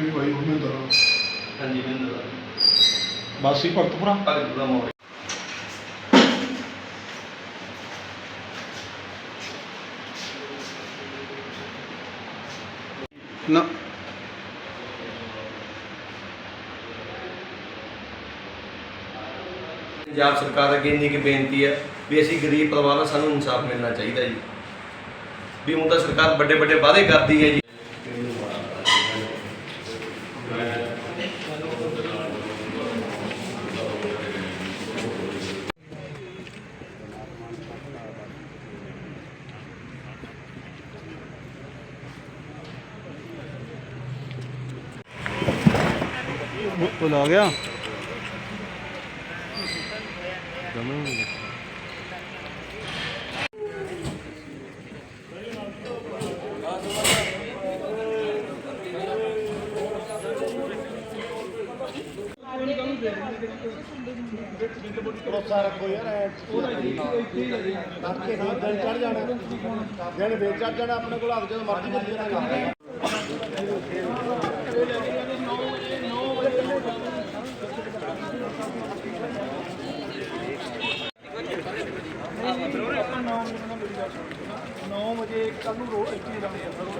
ਮੇਰੀ ਵਾਈਫ ਮਹਿੰਦਰ। ਹਾਂਜੀ ਮੈਨੂੰ ਬਾਸੀ ਭਗਤਪੁਰਾ? ਭਗਤ ਦਾ ਮੋੜ। ਨਾ। ਪੰਜਾਬ ਸਰਕਾਰ ਅੱਗੇ ਇੰਨੀ ਕਿ ਬੇਨਤੀ ਹੈ ਵੀ ਅਸੀਂ ਗਰੀਬ ਪਰਿਵਾਰਾਂ ਸਾਨੂੰ ਇਨਸਾਫ ਮਿਲਣਾ ਚਾਹੀਦਾ ਜੀ। ਵੀ ਹੁਣ ਤਾਂ ਸਰਕਾਰ ਵੱਡੇ ਵੱਡੇ ਵਾਅਦੇ ਕਰਦੀ ਹੈ ਜੀ। ਉਹ ਆ ਗਿਆ। ਭਰੋਸਾ ਰੱਖੋ ਯਾਰ ਤੜਕੇ ਨਾਲ ਦਿਨ ਚੜ ਜਾਣਾ। ਦਿਨ ਵੇਚ ਚੜ ਜਾਣਾ, ਆਪਣੇ ਕੋਲ ਹੱਥ ਜਦੋਂ ਮਰਜ਼ੀ ਕਰੀ ਜਾਣਾ ਕੱਲ ਨੂੰ ਰੋਡ ਇੱਥੇ ਹੀ ਲਾਣੇ ਆ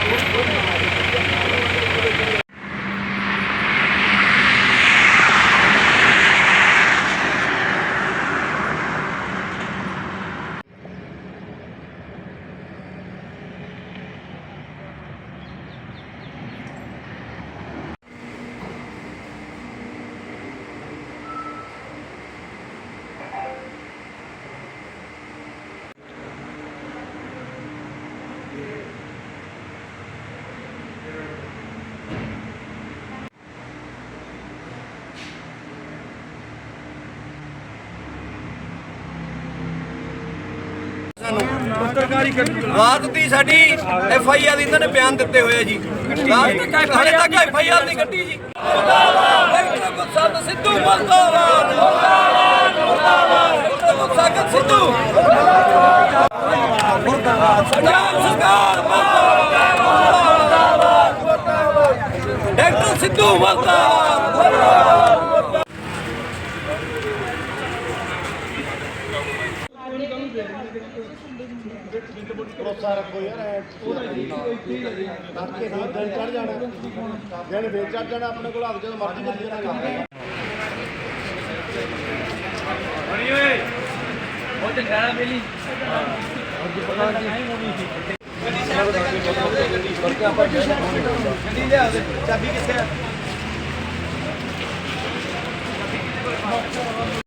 ਰਾਤ ਦੀ ਸਾਡੀ ਐਫ ਆਈ ਆਰ ਇਹਨਾਂ ਨੇ ਬਿਆਨ ਦਿੱਤੇ ਹੋਏ ਆ ਜੀ। ਤੱਕ ਹਲੇ ਤੱਕ ਐਫ ਆਈ ਆਰ ਨਹੀਂ ਕੱਢੀ ਜੀ। ਮੁਰਦਾਬਾਦ। ਗੁਰਸਾਹਿਬ ਸਿੱਧੂ ਮੁਰਦਾਬਾਦ। ਮੁਰਦਾਬਾਦ ਮੁਰਦਾਬਾਦ। ਸਿੱਧੂ। ਮੁਰਦਾਬਾਦ ਪੰਜਾਬ ਸਰਕਾਰ ਮੁਰਦਾਬਾਦ। ਡਾਕਟਰ ਸਿੱਧੂ ਮੁਰਦਾਬਾਦ। ਭਰੋਸਾ ਰੱਖੋ ਯਾਰ ਤੜਕੇ ਨਾਲ ਦਿਨ ਚੜ ਜਾਣਾ। ਦਿਨ ਵੇਚ ਚੜ ਜਾਣਾ ਆਪਣੇ ਕੋਲ ਹੱਥ ਜਦੋਂ ਮਰਜ਼ੀ ਕਰੀ ਜਾਣਾ ਉਹ ਆ ਗਿਆ ਤੂੰ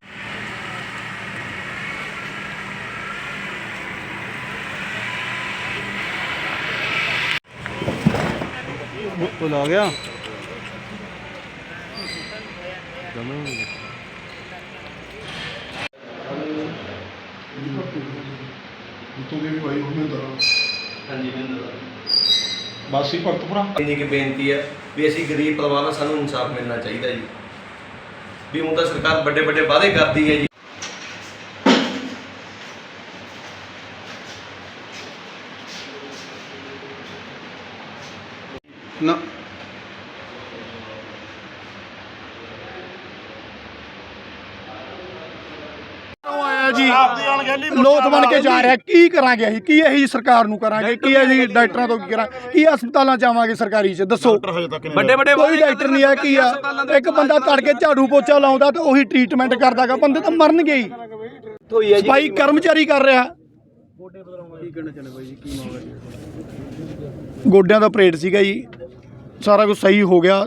ਹਾਂਜੀ ਮੈਨੂੰ ਬਾਸੀ ਭਗਤਪੁਰਾ। ਇੰਨੀ ਕਿ ਬੇਨਤੀ ਹੈ ਵੀ ਅਸੀਂ ਗਰੀਬ ਪਰਿਵਾਰਾਂ ਸਾਨੂੰ ਇਨਸਾਫ ਮਿਲਣਾ ਚਾਹੀਦਾ ਜੀ। ਵੀ ਹੁਣ ਤਾਂ ਸਰਕਾਰ ਵੱਡੇ ਵੱਡੇ ਵਾਅਦੇ ਕਰਦੀ ਹੈ ਜੀ। ਨਾ। ਆਇਆ ਜੀ? ਲੋਕ ਬਣ ਕੇ ਜਾ ਰਿਹਾ। ਕੀ ਕਰਾਂਗੇ ਅਸੀਂ? ਕੀ ਇਹੀ ਸਰਕਾਰ ਨੂੰ ਕਰਾਂਗੇ? ਕੀ ਅਸੀਂ ਡਾਕਟਰਾਂ ਤੋਂ ਕੀ ਕਰਾਂ ਕੀ ਹਸਪਤਾਲਾਂ ਚ ਆਵਾਂਗੇ ਸਰਕਾਰੀ ਚ? ਦੱਸੋ। ਵੱਡੇ ਵੱਡੇ ਕੋਈ ਡਾਕਟਰ ਨਹੀਂ ਆ ਕੀ ਆ? ਇੱਕ ਬੰਦਾ ਤੜਕੇ ਝਾੜੂ ਪੋਚਾ ਲਾਉਂਦਾ ਤੇ ਉਹੀ ਟ੍ਰੀਟਮੈਂਟ ਕਰਦਾਗਾ ਬੰਦੇ ਤਾਂ ਮਰਨਗੇ ਹੀ। ਸਫ਼ਾਈ ਕਰਮਚਾਰੀ ਕਰ ਰਿਹਾ। ਗੋਡਿਆਂ ਦਾ ਆਪਰੇਟ ਸੀਗਾ ਜੀ। ਸਾਰਾ ਕੁਝ ਸਹੀ ਹੋ ਗਿਆ।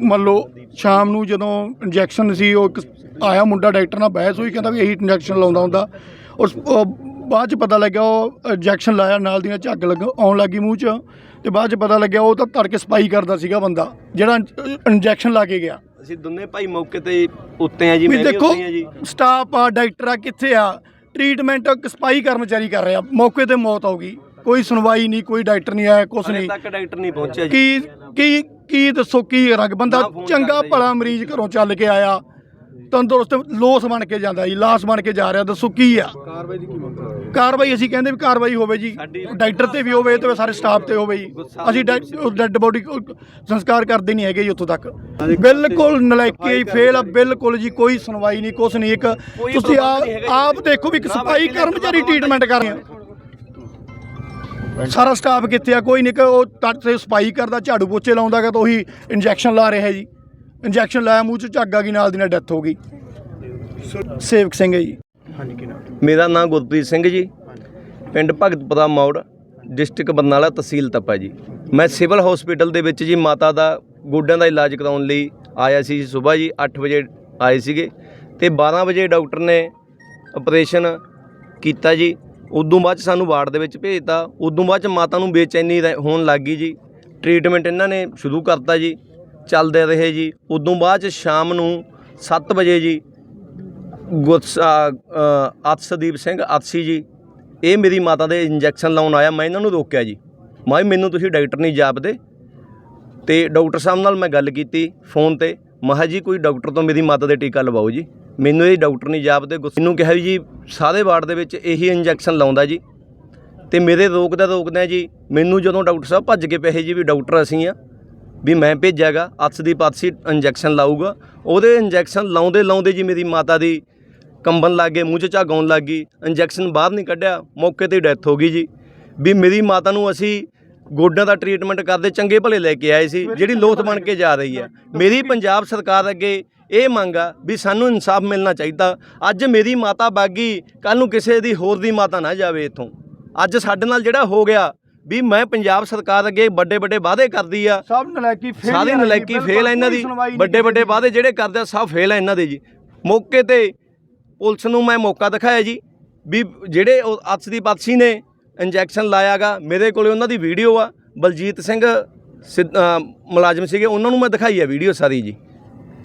ਮੰਨ ਲਓ ਸ਼ਾਮ ਨੂੰ ਜਦੋਂ ਇੰਜੈਕਸ਼ਨ ਸੀ ਉਹ ਇੱਕ ਆਇਆ ਮੁੰਡਾ ਡਾਕਟਰ ਨਾਲ ਬਹਿਸ ਹੋਈ ਕਹਿੰਦਾ ਵੀ ਇਹੀ ਇੰਜੈਕਸ਼ਨ ਲਾਉਂਦਾ ਹੁੰਦਾ। ਔਰ ਬਾਅਦ ਚ ਪਤਾ ਲੱਗਿਆ ਉਹ ਇੰਜੈਕਸ਼ਨ ਲਾਇਆ ਨਾਲ ਦੀਆਂ ਝੱਗ ਲੱਗ ਆਉਣ ਲੱਗੀ ਮੂੰਹ ਚ। ਤੇ ਬਾਅਦ ਚ ਪਤਾ ਲੱਗਿਆ ਉਹ ਤਾਂ ਤੜਕੇ ਸਪਾਈ ਕਰਦਾ ਸੀਗਾ ਬੰਦਾ ਜਿਹੜਾ ਇੰਜੈਕਸ਼ਨ ਲਾ ਕੇ ਗਿਆ। ਅਸੀਂ ਦੋਨੇ ਭਾਈ ਮੌਕੇ ਤੇ ਉੱਤੇ ਆ ਜੀ ਮੈਂ ਵੀ ਉੱਤੇ ਆ ਜੀ। ਸਟਾਫ ਆ ਡਾਕਟਰ ਆ ਕਿੱਥੇ ਆ? ਟ੍ਰੀਟਮੈਂਟ ਸਪਾਈ ਕਰਮਚਾਰੀ ਕਰ ਰਿਹਾ। ਮੌਕੇ ਤੇ ਮੌਤ ਹੋ ਗਈ। ਕੋਈ ਸੁਣਵਾਈ ਨਹੀਂ ਕੋਈ ਡਾਕਟਰ ਨਹੀਂ ਆਇਆ ਕੁਛ ਨਹੀਂ। ਤੱਕ ਡਾਕਟਰ ਨਹੀਂ ਪਹੁੰਚਿਆ ਜੀ। ਕੀ ਕੀ ਕੀ ਦੱਸੋ ਕੀ ਰੰਗ ਬੰਦਾ? ਚੰਗਾ। ਭਲਾ ਮਰੀਜ਼ ਘਰੋਂ ਚੱਲ ਕੇ ਆਇਆ ਤੰਦਰੁਸਤ ਲੋਸ ਬਣ ਕੇ ਜਾਂਦਾ ਜੀ ਲਾਸ਼ ਬਣ ਕੇ ਜਾ ਰਿਹਾ ਦੱਸੋ ਕੀ ਆ? ਕਾਰਵਾਈ ਦੀ ਕੀ ਮੰਗ ਕਾਰਵਾਈ ਅਸੀਂ ਕਹਿੰਦੇ ਵੀ ਕਾਰਵਾਈ ਹੋਵੇ ਜੀ ਡਾਕਟਰ ਤੇ ਵੀ ਹੋਵੇ ਤੇ ਸਾਰੇ ਸਟਾਫ ਤੇ ਹੋਵੇ ਜੀ। ਅਸੀਂ ਡੈੱਡ ਬੋਡੀ ਸੰਸਕਾਰ ਕਰਦੇ ਨਹੀਂ ਹੈਗੇ ਜੀ ਉੱਥੋਂ ਤੱਕ। ਬਿਲਕੁਲ ਨਲਾਇਕੀ ਫੇਲ ਆ ਬਿਲਕੁਲ ਜੀ ਕੋਈ ਸੁਣਵਾਈ ਨਹੀਂ ਕੁਛ ਨਹੀਂ ਇੱਕ ਤੁਸੀਂ ਆਪ ਦੇਖੋ ਵੀ ਇੱਕ ਸਫ਼ਾਈ ਕਰਮਚਾਰੀ ਟ੍ਰੀਟਮੈਂਟ ਕਰ ਰਹੇ ਆ। ਸਾਰਾ ਸਟਾਫ ਕਿੱਥੇ ਆ? ਕੋਈ ਨਹੀਂ ਕਿ ਉਹ ਤੱਟ ਤੇ ਸਫ਼ਾਈ ਕਰਦਾ ਝਾੜੂ ਪੋਚੇ ਲਾਉਂਦਾ ਗਾ ਤਾਂ ਉਹੀ ਇੰਜੈਕਸ਼ਨ ਲਾ ਰਿਹਾ ਜੀ। ਇੰਜੈਕਸ਼ਨ ਲਾਇਆ ਮੂੰਹ ਚ ਝੱਗ ਆ ਗਈ ਨਾਲ ਦੀ ਨਾਲ ਡੈਥ ਹੋ ਗਈ। ਸੇਵਕ ਸਿੰਘ ਹੈ ਜੀ। ਮੇਰਾ ਨਾਮ ਗੁਰਪ੍ਰੀਤ ਸਿੰਘ ਜੀ। ਪਿੰਡ ਭਗਤਪੁਰਾ ਮੌੜ ਡਿਸਟ੍ਰਿਕਟ ਬਰਨਾਲਾ ਤਹਿਸੀਲ ਤਪਾ ਜੀ। ਮੈਂ ਸਿਵਲ ਹਸਪੀਟਲ ਦੇ ਵਿੱਚ ਜੀ ਮਾਤਾ ਦਾ ਗੋਡਿਆਂ ਦਾ ਇਲਾਜ ਕਰਾਉਣ ਲਈ ਆਇਆ ਸੀ ਸਵੇਰ ਜੀ 8 ਵਜੇ ਆਏ ਸੀਗੇ ਤੇ 12 ਵਜੇ ਡਾਕਟਰ ਨੇ ਆਪਰੇਸ਼ਨ ਕੀਤਾ ਜੀ। ਉਦੋਂ ਬਾਅਦ 'ਚ ਸਾਨੂੰ ਵਾਰਡ ਦੇ ਵਿੱਚ ਭੇਜਤਾ। ਉਦੋਂ ਬਾਅਦ ਚ ਮਾਤਾ ਨੂੰ ਬੇਚੈਨੀ ਰਹਿ- ਹੋਣ ਲੱਗ ਗਈ ਜੀ। ਟ੍ਰੀਟਮੈਂਟ ਇਹਨਾਂ ਨੇ ਸ਼ੁਰੂ ਕਰਤਾ ਜੀ। ਚੱਲਦੇ ਰਹੇ ਜੀ। ਉਦੋਂ ਬਾਅਦ ਚ ਸ਼ਾਮ ਨੂੰ 7 ਵਜੇ ਜੀ, ਗੁਰਸਾ ਅਤਸਦੀਪ ਸਿੰਘ ਅਤਸੀ ਜੀ, ਇਹ ਮੇਰੀ ਮਾਤਾ ਦੇ ਇੰਜੈਕਸ਼ਨ ਲਾਉਣ ਆਇਆ। ਮੈਂ ਇਹਨਾਂ ਨੂੰ ਰੋਕਿਆ ਜੀ। ਮੈਂ ਕਿਹਾ, ਮੈਨੂੰ ਤੁਸੀਂ ਡਾਕਟਰ ਨਹੀਂ ਜਾਪਦੇ? ਤੇ ਡਾਕਟਰ ਸਾਹਿਬ ਨਾਲ ਮੈਂ ਗੱਲ ਕੀਤੀ ਫੋਨ ਤੇ। ਮਹਾ ਜੀ, ਕੋਈ ਡਾਕਟਰ ਤੋਂ ਮੇਰੀ ਮਾਤਾ ਦੇ ਟੀਕਾ ਲਵਾਓ ਜੀ। ਮੈਨੂੰ ਇਹ ਡਾਕਟਰ ਨਹੀਂ ਜਾਪਦੇ ਗੁੱਸੇ ਨੂੰ ਕਿਹਾ ਵੀ ਜੀ ਸਾਰੇ ਵਾਰਡ ਦੇ ਵਿੱਚ ਇਹੀ ਇੰਜੈਕਸ਼ਨ ਲਾਉਂਦਾ ਜੀ। ਤੇ ਮੇਰੇ ਰੋਕਦਾ ਰੋਕਦਾ ਜੀ ਮੈਨੂੰ ਜਦੋਂ ਡਾਕਟਰ ਸਾਹਿਬ ਭੱਜ ਕੇ ਪਏ ਜੀ ਵੀ ਡਾਕਟਰ ਅਸੀਂ ਆ ਵੀ ਮੈਂ ਭੇਜਾਗਾ ਅਤਸ ਦੀ ਪਾਤਸੀ ਇੰਜੈਕਸ਼ਨ ਲਾਊਗਾ। ਉਹਦੇ ਇੰਜੈਕਸ਼ਨ ਲਾਉਂਦੇ ਲਾਉਂਦੇ ਜੀ ਮੇਰੀ ਮਾਤਾ ਦੀ ਕੰਬਣ ਲੱਗ ਗਏ ਮੂੰਹ 'ਚ ਝੱਗ ਆਉਣ ਲੱਗ ਗਈ। ਇੰਜੈਕਸ਼ਨ ਬਾਹਰ ਨਹੀਂ ਕੱਢਿਆ ਮੌਕੇ ਤੇ ਡੈਥ ਹੋ ਗਈ ਜੀ। ਵੀ ਮੇਰੀ ਮਾਤਾ ਨੂੰ ਅਸੀਂ ਗੋਡਿਆਂ ਦਾ ਟ੍ਰੀਟਮੈਂਟ ਕਰਦੇ ਚੰਗੇ ਭਲੇ ਲੈ ਕੇ ਆਏ ਸੀ ਜਿਹੜੀ ਲੋਥ ਬਣ ਕੇ ਜਾ ਰਹੀ ਹੈ। ਮੇਰੀ ਪੰਜਾਬ ਸਰਕਾਰ ਅੱਗੇ ਇਹ ਮੰਗ ਆ ਵੀ ਸਾਨੂੰ ਇਨਸਾਫ ਮਿਲਣਾ ਚਾਹੀਦਾ। ਅੱਜ ਮੇਰੀ ਮਾਤਾ ਬਾਗੀ ਕੱਲ ਨੂੰ ਕਿਸੇ ਦੀ ਹੋਰ ਦੀ ਮਾਤਾ ਨਾ ਜਾਵੇ ਇੱਥੋਂ। ਅੱਜ ਸਾਡੇ ਨਾਲ ਜਿਹੜਾ ਹੋ ਗਿਆ ਵੀ ਮੈਂ ਪੰਜਾਬ ਸਰਕਾਰ ਅੱਗੇ ਵੱਡੇ ਵੱਡੇ ਵਾਅਦੇ ਕਰਦੀ ਆ। ਸਭ ਨਲਾਇਕੀ ਫੇਲ ਸਾਰੀ ਨਲਾਇਕੀ ਫੇਲ ਇਹਨਾਂ ਦੀ। ਵੱਡੇ ਵੱਡੇ ਵਾਅਦੇ ਜਿਹੜੇ ਕਰਦੇ ਆ ਸਭ ਫੇਲ ਆ ਇਹਨਾਂ ਦੇ ਜੀ। ਮੌਕੇ ਤੇ ਪੁਲਿਸ ਨੂੰ ਮੈਂ ਮੌਕਾ ਦਿਖਾਇਆ ਜੀ ਵੀ ਜਿਹੜੇ ਅਤਸ ਦੀ ਪਾਤਸੀ ਨੇ ਇੰਜੈਕਸ਼ਨ ਲਾਇਆਗਾ ਮੇਰੇ ਕੋਲੇ ਉਹਨਾਂ ਦੀ ਵੀਡੀਓ ਆ। ਬਲਜੀਤ ਸਿੰਘ ਮੁਲਾਜ਼ਮ ਸੀਗੇ ਉਹਨਾਂ ਨੂੰ ਮੈਂ ਦਿਖਾਈ ਆ ਵੀਡੀਓ ਸਾਰੀ ਜੀ।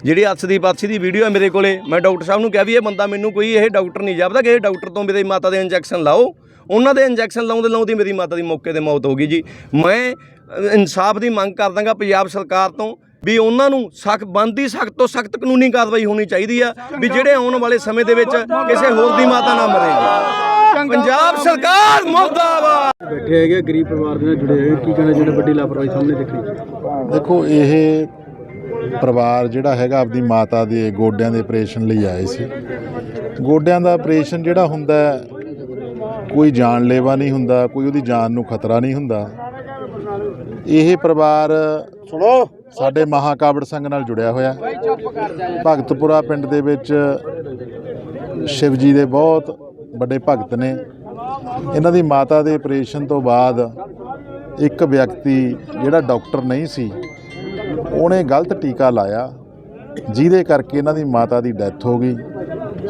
ਜਿਹੜੀ ਅਤਸ ਦੀ ਪਾਤਸੀ ਦੀ ਵੀਡੀਓ ਹੈ ਮੇਰੇ ਕੋਲੇ ਮੈਂ ਡਾਕਟਰ ਸਾਹਿਬ ਨੂੰ ਕਿਹਾ ਵੀ ਇਹ ਬੰਦਾ ਮੈਨੂੰ ਕੋਈ ਇਹ ਡਾਕਟਰ ਨਹੀਂ ਜਾਪਦਾ ਕਿ ਇਹ ਡਾਕਟਰ ਤੋਂ ਮੇਰੇ ਮਾਤਾ ਦੇ ਇੰਜੈਕਸ਼ਨ ਲਾਓ। ਉਹਨਾਂ ਦੇ ਇੰਜੈਕਸ਼ਨ ਲਾਉਂਦੇ ਲਾਉਂਦੇ ਮੇਰੀ ਮਾਤਾ ਦੀ ਮੌਕੇ ਤੇ ਮੌਤ ਹੋ ਗਈ ਜੀ। ਮੈਂ ਇਨਸਾਫ ਦੀ ਮੰਗ ਕਰਦਾਗਾ ਪੰਜਾਬ ਸਰਕਾਰ ਤੋਂ ਵੀ ਉਹਨਾਂ ਨੂੰ ਸਖਤ ਬੰਦੀ ਸਖਤ ਤੋਂ ਸਖਤ ਕਾਨੂੰਨੀ ਕਾਰਵਾਈ ਹੋਣੀ ਚਾਹੀਦੀ ਆ ਵੀ ਜਿਹੜੇ ਆਉਣ ਵਾਲੇ ਸਮੇਂ ਦੇ ਵਿੱਚ ਕਿਸੇ ਹੋਰ ਦੀ ਮਾਤਾ ਨਾ ਮਰੇ ਜੀ। ਪੰਜਾਬ ਸਰਕਾਰ ਮੁਰਦਾਬਾਦ! ਬੈਠੇ ਹੈਗੇ ਗਰੀਬ ਪਰਿਵਾਰ ਦੇ ਨਾਲ ਜੁੜੇ ਹੋਏ ਕੀ ਕਹਿਣਾ ਜਿਹੜੇ ਵੱਡੀ ਲਾਪਰਵਾਹੀ ਸਾਹਮਣੇ ਦੇਖੀ ਦੇਖੋ ਇਹ ਪਰਿਵਾਰ ਜਿਹੜਾ ਹੈਗਾ ਆਪਦੀ ਮਾਤਾ ਦੇ ਗੋਡਿਆਂ ਦੇ ਆਪਰੇਸ਼ਨ ਲਈ ਆਏ ਸੀ। ਗੋਡਿਆਂ ਦਾ ਆਪਰੇਸ਼ਨ ਜਿਹੜਾ ਹੁੰਦਾ ਕੋਈ ਜਾਨਲੇਵਾ ਨਹੀਂ ਹੁੰਦਾ ਕੋਈ ਉਹਦੀ ਜਾਨ ਨੂੰ ਖਤਰਾ ਨਹੀਂ ਹੁੰਦਾ। ਇਹ ਪਰਿਵਾਰ ਸੁਣੋ। ਸਾਡੇ ਮਹਾਕਾਵੜ ਸੰਘ ਨਾਲ ਜੁੜਿਆ ਹੋਇਆ। ਭਗਤਪੁਰਾ ਪਿੰਡ ਦੇ ਵਿੱਚ ਸ਼ਿਵ ਜੀ ਦੇ ਬਹੁਤ ਵੱਡੇ ਭਗਤ ਨੇ। ਇਹਨਾਂ ਦੀ ਮਾਤਾ ਦੇ ਆਪਰੇਸ਼ਨ ਤੋਂ ਬਾਅਦ ਇੱਕ ਵਿਅਕਤੀ ਜਿਹੜਾ ਡਾਕਟਰ ਨਹੀਂ ਸੀ ਉਹਨੇ ਗਲਤ ਟੀਕਾ ਲਾਇਆ ਜਿਹਦੇ ਕਰਕੇ ਇਹਨਾਂ ਦੀ ਮਾਤਾ ਦੀ ਡੈਥ ਹੋ ਗਈ।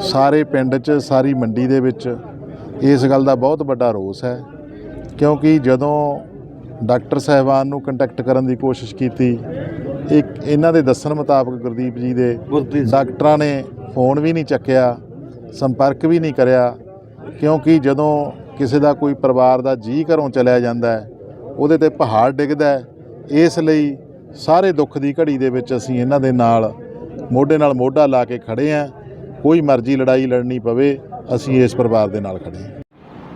ਸਾਰੇ ਪਿੰਡ 'ਚ ਸਾਰੀ ਮੰਡੀ ਦੇ ਵਿੱਚ ਇਸ ਗੱਲ ਦਾ ਬਹੁਤ ਵੱਡਾ ਰੋਸ ਹੈ ਕਿਉਂਕਿ ਜਦੋਂ ਡਾਕਟਰ ਸਾਹਿਬਾਨ ਨੂੰ ਕੰਟੈਕਟ ਕਰਨ ਦੀ ਕੋਸ਼ਿਸ਼ ਕੀਤੀ ਇੱਕ ਇਹਨਾਂ ਦੇ ਦੱਸਣ ਮੁਤਾਬਕ ਗੁਰਦੀਪ ਜੀ ਦੇ ਡਾਕਟਰਾਂ ਨੇ ਫੋਨ ਵੀ ਨਹੀਂ ਚੱਕਿਆ ਸੰਪਰਕ ਵੀ ਨਹੀਂ ਕਰਿਆ ਕਿਉਂਕਿ ਜਦੋਂ ਕਿਸੇ ਦਾ ਕੋਈ ਪਰਿਵਾਰ ਦਾ ਜੀ ਘਰੋਂ ਚਲਿਆ ਜਾਂਦਾ ਹੈ ਉਹਦੇ ਤੇ ਪਹਾੜ ਡਿੱਗਦਾ ਹੈ ਇਸ ਲਈ ਸਾਰੇ ਦੁੱਖ ਦੀ ਘੜੀ ਦੇ ਵਿੱਚ ਅਸੀਂ ਇਹਨਾਂ ਦੇ ਨਾਲ ਮੋਢੇ ਨਾਲ ਮੋਢਾ ਲਾ ਕੇ ਖੜੇ ਹਾਂ। ਕੋਈ ਮਰਜ਼ੀ ਲੜਾਈ ਲੜਨੀ ਪਵੇ ਅਸੀਂ ਇਸ ਪਰਿਵਾਰ ਦੇ ਨਾਲ ਖੜੇ ਹਾਂ।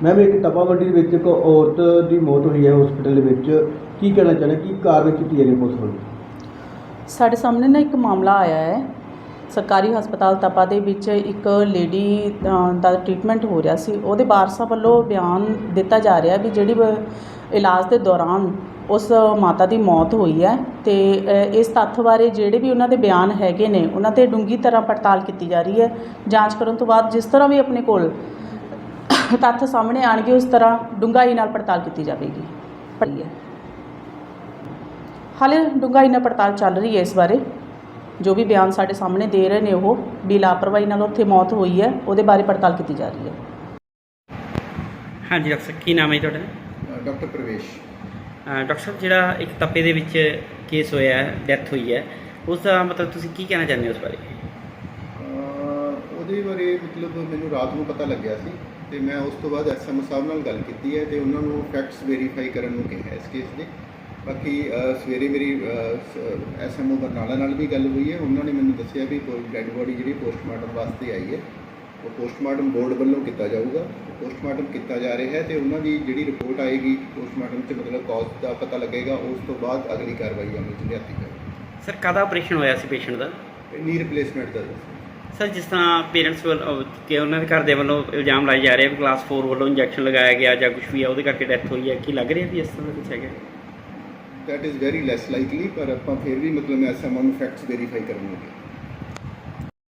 ਮੈਮ ਇੱਕ ਟੱਪਾ ਮੰਡੀ ਦੇ ਵਿੱਚ ਇੱਕ ਔਰਤ ਦੀ ਮੌਤ ਹੋਈ ਹੈ ਹਸਪੀਟਲ ਦੇ ਵਿੱਚ। ਕੀ ਕਹਿਣਾ ਚਾਹੁੰਦੇ? ਕੀ ਕਾਰਵਾਈ ਕੀਤੀ ਹੈ ਪੁਲਿਸ ਵੱਲੋਂ? ਸਾਡੇ ਸਾਹਮਣੇ ਨਾ ਇੱਕ ਮਾਮਲਾ ਆਇਆ ਹੈ। ਸਰਕਾਰੀ ਹਸਪਤਾਲ ਤਪਾ ਦੇ ਵਿੱਚ ਇੱਕ ਲੇਡੀ ਦਾ ਟ੍ਰੀਟਮੈਂਟ ਹੋ ਰਿਹਾ ਸੀ। ਉਹਦੇ ਵਾਰਸਾਂ ਵੱਲੋਂ ਬਿਆਨ ਦਿੱਤਾ ਜਾ ਰਿਹਾ ਵੀ ਜਿਹੜੀ ਇਲਾਜ ਦੇ ਦੌਰਾਨ ਉਸ ਮਾਤਾ ਦੀ ਮੌਤ ਹੋਈ ਹੈ ਤੇ ਇਸ ਤੱਥ ਬਾਰੇ ਜਿਹੜੇ ਵੀ ਉਹਨਾਂ ਦੇ ਬਿਆਨ ਹੈਗੇ ਨੇ ਉਹਨਾਂ ਤੇ ਡੂੰਗੀ ਤਰ੍ਹਾਂ ਪੜਤਾਲ ਕੀਤੀ ਜਾ ਰਹੀ ਹੈ। ਜਾਂਚ ਕਰਨ ਤੋਂ ਬਾਅਦ ਜਿਸ ਤਰ੍ਹਾਂ ਵੀ ਆਪਣੇ ਕੋਲ ਤੱਥ ਸਾਹਮਣੇ ਆਣਗੇ ਉਸ ਤਰ੍ਹਾਂ ਡੂੰਘਾਈ ਨਾਲ ਪੜਤਾਲ ਕੀਤੀ ਜਾਵੇਗੀ। ਪੜੀ ਹੈ ਹਾਲੇ ਡੂੰਘਾਈ ਨਾਲ ਪੜਤਾਲ ਚੱਲ ਰਹੀ ਹੈ ਇਸ ਬਾਰੇ। ਜੋ ਵੀ ਬਿਆਨ ਸਾਡੇ ਸਾਹਮਣੇ ਦੇ ਰਹੇ ਨੇ ਉਹ ਵੀ ਲਾਪਰਵਾਹੀ ਨਾਲ ਉੱਥੇ ਮੌਤ ਹੋਈ ਹੈ ਉਹਦੇ ਬਾਰੇ ਪੜਤਾਲ ਕੀਤੀ ਜਾ ਰਹੀ ਹੈ। ਹਾਂਜੀ ਡਾਕਟਰ ਸਾਹਿਬ ਕੀ ਨਾਮ ਹੈ ਜੀ ਤੁਹਾਡਾ? ਡਾਕਟਰ ਪ੍ਰਵੇਸ਼। ਡਾਕਟਰ ਸਾਹਿਬ, ਜਿਹੜਾ ਇੱਕ ਤਪੇ ਦੇ ਵਿੱਚ ਕੇਸ ਹੋਇਆ ਹੈ, ਡੈਥ ਹੋਈ ਹੈ, ਉਸ ਦਾ ਮਤਲਬ ਤੁਸੀਂ ਕੀ ਕਹਿਣਾ ਚਾਹੁੰਦੇ ਹੋ ਉਸ ਬਾਰੇ? ਉਹਦੇ ਬਾਰੇ ਮਤਲਬ ਮੈਨੂੰ ਰਾਤ ਨੂੰ ਪਤਾ ਲੱਗਿਆ ਸੀ ਤੇ ਮੈਂ ਉਸ ਤੋਂ ਬਾਅਦ ਐਸਐਮ ਸਾਹਿਬ ਨਾਲ ਗੱਲ ਕੀਤੀ ਹੈ ਤੇ ਉਹਨਾਂ ਨੂੰ ਫੈਕਟਸ ਵੈਰੀਫਾਈ ਕਰਨ ਨੂੰ ਕਿਹਾ ਇਸ ਕੇਸ ਦੇ। ਬਾਕੀ ਸਵੇਰੇ ਮੇਰੀ ਐਸਐਮਓ ਬਰਨਾਲਾ ਨਾਲ ਵੀ ਗੱਲ ਹੋਈ ਹੈ। ਉਹਨਾਂ ਨੇ ਮੈਨੂੰ ਦੱਸਿਆ ਵੀ ਕੋਈ ਡੈੱਡ ਬੋਡੀ ਜਿਹੜੀ ਪੋਸਟਮਾਰਟਮ ਵਾਸਤੇ ਆਈ ਹੈ। ਉਹ ਪੋਸਟਮਾਰਟਮ ਬੋਰਡ ਵੱਲੋਂ ਕੀਤਾ ਜਾਊਗਾ। ਪੋਸਟਮਾਰਟਮ ਕੀਤਾ ਜਾ ਰਿਹਾ ਹੈ ਤੇ ਉਹਨਾਂ ਦੀ ਜਿਹੜੀ ਰਿਪੋਰਟ ਆਏਗੀ ਪੋਸਟਮਾਰਟਮ 'ਚ ਮਤਲਬ ਕੌਜ਼ ਦਾ ਪਤਾ ਲੱਗੇਗਾ ਉਸ ਤੋਂ ਬਾਅਦ ਅਗਲੀ ਕਾਰਵਾਈ ਅਮਲ 'ਚ ਲਿਆਤੀ ਜਾਵੇਗੀ ਸਰ ਕਾਹਦਾ ਆਪਰੇਸ਼ਨ ਹੋਇਆ ਸੀ ਪੇਸ਼ੈਂਟ ਦਾ? ਨੀ ਰਿਪਲੇਸਮੈਂਟ ਦਾ। ਸਰ ਜਿਸ ਤਰ੍ਹਾਂ ਪੇਰੈਂਟਸ ਵੱਲੋਂ ਕਿ ਉਹਨਾਂ ਦੇ ਘਰ ਦੇ ਵੱਲੋਂ ਇਲਜ਼ਾਮ ਲਾਏ ਜਾ ਰਹੇ ਵੀ ਕਲਾਸ 4 ਵੱਲੋਂ ਇੰਜੈਕਸ਼ਨ ਲਗਾਇਆ ਗਿਆ ਜਾਂ ਕੁਝ ਵੀ ਹੈ ਉਹਦੇ ਕਰਕੇ ਡੈਥ ਹੋਈ ਹੈ। ਕੀ ਲੱਗ ਰਿਹਾ ਵੀ ਇਸ ਤਰ੍ਹਾਂ ਦਾ ਕੁਝ ਹੈਗਾ? That is very less likely ਪਰ ਆਪਾਂ ਫਿਰ ਵੀ ਮਤਲਬ ਐਸਐਮਓ ਨੂੰ ਫੈਕਟਸ ਵੈਰੀਫਾਈ ਕਰਨਗੇ